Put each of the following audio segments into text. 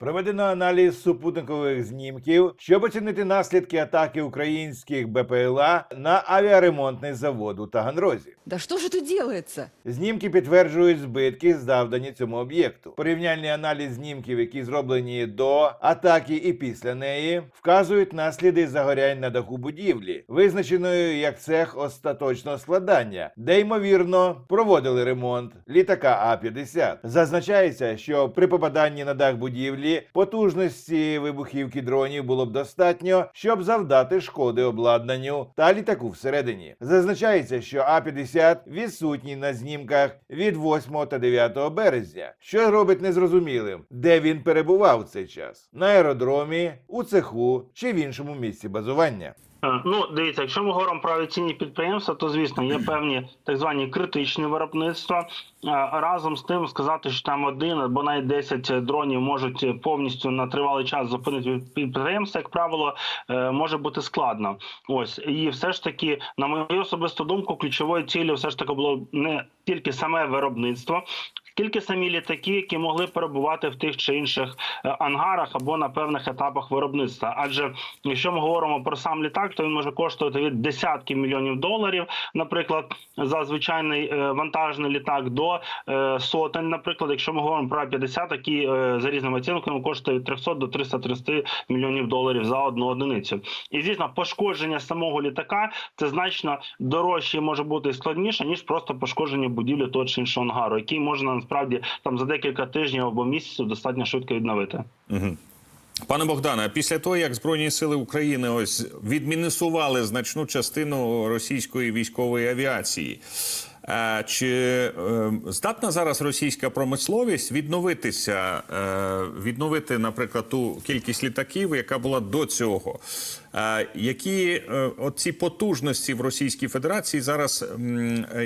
Проведено аналіз супутникових знімків, щоб оцінити наслідки атаки українських БПЛА на авіаремонтний завод у Таганрозі. Да что же это делается? Знімки підтверджують збитки, завдані цьому об'єкту. Порівняльний аналіз знімків, які зроблені до атаки і після неї, вказують на сліди загорянь на даху будівлі, визначеної як цех остаточного складання, де ймовірно проводили ремонт літака А-50. Зазначається, що при попаданні на дах будівлі потужності вибухівки дронів було б достатньо, щоб завдати шкоди обладнанню та літаку всередині. Зазначається, що А-50 відсутній на знімках від 8 та 9 березня, що робить незрозумілим, де він перебував цей час на аеродромі, у цеху чи в іншому місці базування. Е, Ну, дивіться, якщо ми говоримо про авіаційні підприємства, то звісно є певні так звані критичні виробництва. Е, Разом з тим сказати, що там один або навіть 10 дронів можуть повністю на тривалий час зупинити підприємство, як правило, е, може бути складно. Ось і все ж таки, на мою особисту думку, ключовою ціллю все ж таки було не тільки саме виробництво. Тільки самі літаки, які могли перебувати в тих чи інших ангарах або на певних етапах виробництва. Адже якщо ми говоримо про сам літак, то він може коштувати від десятків мільйонів доларів, наприклад, за звичайний е, вантажний літак до е, сотень. Наприклад, якщо ми говоримо про 50, які е, за різними оцінками коштує від 300 до 330 мільйонів доларів за одну одиницю. І звісно, пошкодження самого літака це значно дорожче може бути і складніше ніж просто пошкодження будівлі того чи іншого ангару, який можна насправді там за декілька тижнів або місяців достатньо швидко відновити. Пане Богдане, після того, як Збройні сили України ось відмінусували значну частину російської військової авіації, е, чи е, здатна зараз російська промисловість відновитися, е, відновити, наприклад, ту кількість літаків, яка була до цього? Які оці потужності в Російській Федерації зараз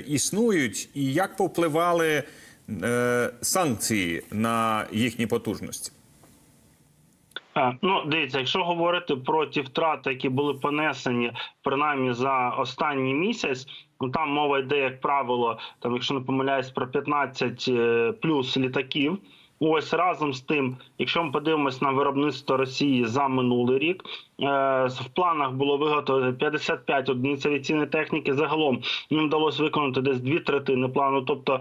існують, і як повпливали санкції на їхні потужності? Ну, дивіться, якщо говорити про ті втрати, які були понесені принаймні за останній місяць, ну там мова йде, як правило, там, якщо не помиляюсь, про 15 е, плюс літаків. Ось разом з тим, якщо ми подивимось на виробництво Росії за минулий рік, е, в планах було виготовити 55 одиниць авіаційної техніки. Загалом їм вдалося виконати десь дві третини плану, тобто е,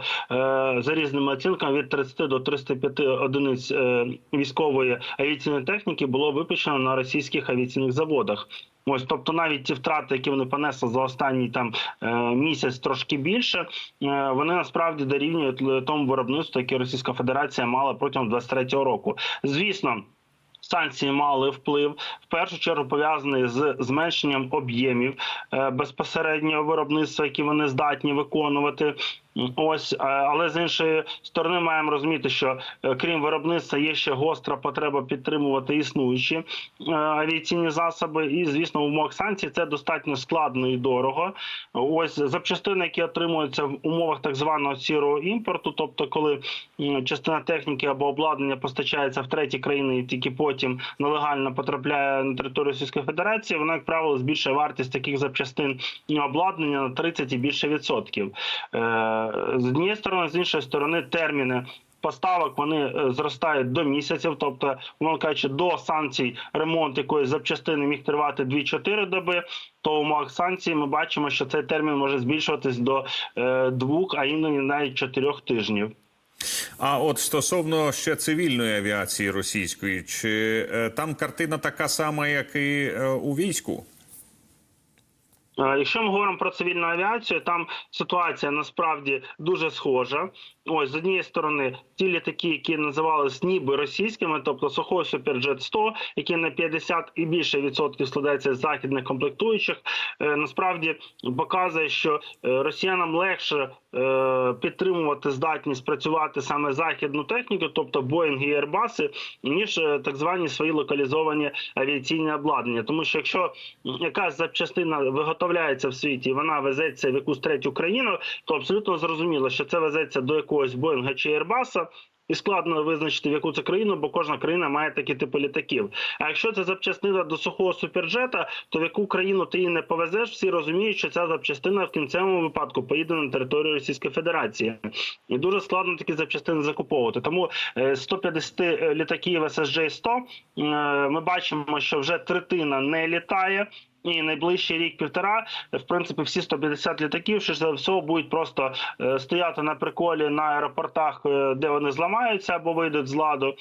за різними оцінками від 30 до 305 одиниць е, військової авіаційної техніки було випущено на російських авіаційних заводах. Ось, тобто, навіть ті втрати, які вони понесли за останній там е, місяць, трошки більше, е, вони насправді дорівнюють тому виробництву, яке Російська Федерація мала протягом 23-го року. Звісно. Санкції мали вплив в першу чергу пов'язаний з зменшенням об'ємів е, безпосереднього виробництва, які вони здатні виконувати. Ось, е, але з іншої сторони, маємо розуміти, що е, крім виробництва є ще гостра потреба підтримувати існуючі е, авіаційні засоби. І звісно, в умовах санкцій це достатньо складно і дорого. Ось запчастини, які отримуються в умовах так званого сірого імпорту, тобто, коли частина техніки або обладнання постачається в треті країни, і тільки потім нелегально потрапляє на територію Російської Федерації, вона як правило збільшує вартість таких запчастин і обладнання на 30 і більше відсотків. З однієї сторони, з іншої сторони, терміни. Поставок вони е, зростають до місяців, тобто, умовно кажучи, до санкцій ремонт якоїсь запчастини міг тривати 2-4 доби. То в умовах санкцій ми бачимо, що цей термін може збільшуватись до е, двох, а іноді навіть чотирьох тижнів. А от стосовно ще цивільної авіації російської, чи е, там картина така сама, як і у війську? Е, Якщо ми говоримо про цивільну авіацію, там ситуація насправді дуже схожа. Ось з однієї сторони, ті літаки, які називалися ніби російськими, тобто Сухой Суперджет 100, які на 50 і більше відсотків складаються з західних комплектуючих, е, насправді показує, що е, росіянам легше е, підтримувати здатність працювати саме західну техніку, тобто Боїнги і Airbus, ніж так звані свої локалізовані авіаційні обладнання. Тому що якщо якась запчастина виготовляється в світі, вона везеться в якусь третю країну, то абсолютно зрозуміло, що це везеться до якогось Боїнга чи Airbus, І складно визначити, в яку це країну, бо кожна країна має такі типи літаків. А якщо це запчастина до сухого суперджета, то в яку країну ти її не повезеш, всі розуміють, що ця запчастина в кінцевому випадку поїде на територію Російської Федерації. І дуже складно такі запчастини закуповувати. Тому е, 150 літаків SSJ 100 е, ми бачимо, що вже третина не літає. І найближчий рік-півтора, в принципі, всі 150 літаків, що за всього будуть просто е, стояти на приколі на аеропортах, е, де вони зламаються або вийдуть з ладу,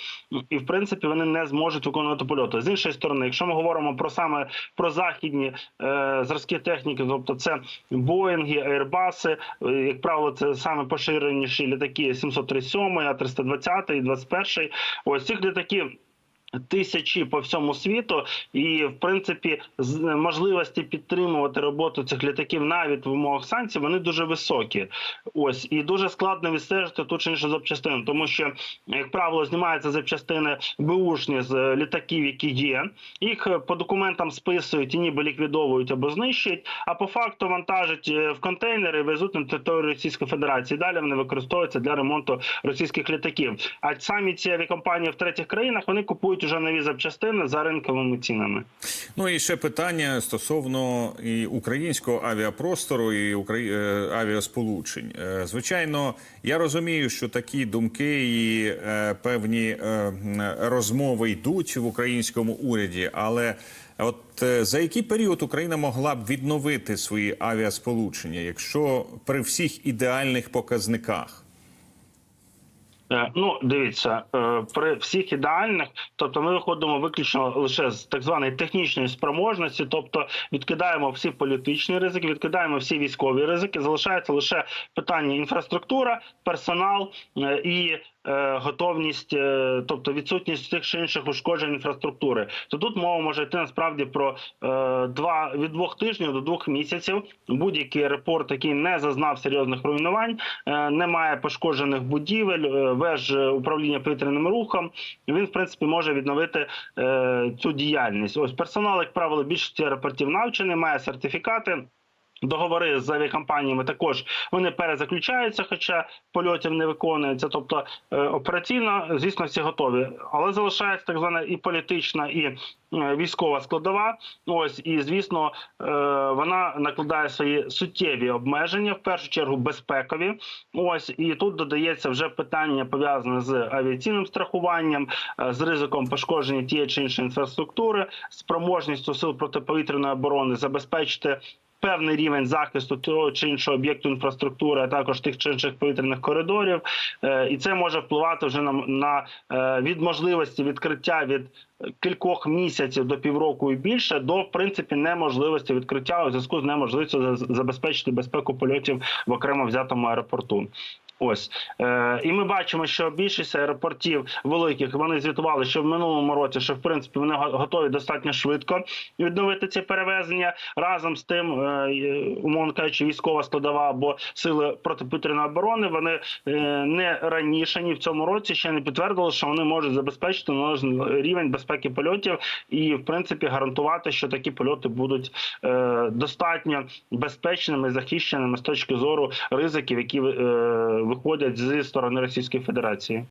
і в принципі вони не зможуть виконувати польоти. З іншої сторони, якщо ми говоримо про саме про західні е, зразки техніки, тобто це Боїнги, Airbus, е, як правило, це саме поширеніші літаки 737, А 320 і 21. Ось цих літаків тисячі по всьому світу, і в принципі можливості підтримувати роботу цих літаків навіть в умовах санкцій вони дуже високі. Ось і дуже складно відстежити ту чи іншу запчастину, тому що, як правило, знімаються запчастини беушні з літаків, які є. Їх е, по документам списують і ніби ліквідовують або знищують. А по факту вантажать е, в контейнери везуть на територію Російської Федерації. Далі вони використовуються для ремонту російських літаків. А самі ці авіакомпанії в третіх країнах вони купують уже нові запчастини за ринковими цінами. Ну і ще питання стосовно і українського авіапростору і Украї... е, авіасполучень. Е, Звичайно, я розумію, що такі думки і е, певні розмови йдуть в українському уряді, але от за який період Україна могла б відновити свої авіасполучення, якщо при всіх ідеальних показниках? Е, Ну, дивіться, е, при всіх ідеальних, тобто ми виходимо виключно лише з так званої технічної спроможності, тобто відкидаємо всі політичні ризики, відкидаємо всі військові ризики. Залишається лише питання інфраструктура, персонал е, і готовність, е, тобто відсутність тих чи інших ушкоджень інфраструктури. То тут мова може йти насправді про е, два від двох тижнів до двох місяців. Будь-який аеропорт, який не зазнав серйозних руйнувань, е, не має пошкоджених будівель, е, веж е, управління повітряним рухом. Він в принципі може відновити е, цю діяльність. Ось персонал, як правило, більшості аеропортів навчений, має сертифікати. Договори з авіакомпаніями також вони перезаключаються, хоча польотів не виконується. Тобто е, операційно, звісно, всі готові, але залишається так звана і політична, і е, військова складова. Ось і звісно, е, вона накладає свої суттєві обмеження, в першу чергу безпекові. Ось і тут додається вже питання пов'язане з авіаційним страхуванням, з ризиком пошкодження тієї чи іншої інфраструктури, спроможністю сил протиповітряної оборони забезпечити певний рівень захисту того чи іншого об'єкту інфраструктури, а також тих чи інших повітряних коридорів, Е, і це може впливати вже на, на е, від можливості відкриття від кількох місяців до півроку і більше до в принципі неможливості відкриття у зв'язку з неможливістю за- забезпечити безпеку польотів в окремо взятому аеропорту. Ось е, і ми бачимо, що більшість аеропортів великих вони звітували, що в минулому році, що в принципі вони готові достатньо швидко відновити ці перевезення. Разом з тим, е, умовно кажучи, військова складова або сили протиповітряної оборони. Вони е, не раніше ні в цьому році ще не підтвердили, що вони можуть забезпечити належний рівень безпеки польотів і, в принципі, гарантувати, що такі польоти будуть е, достатньо безпечними, захищеними з точки зору ризиків, які е, виходять зі сторони Російської Федерації.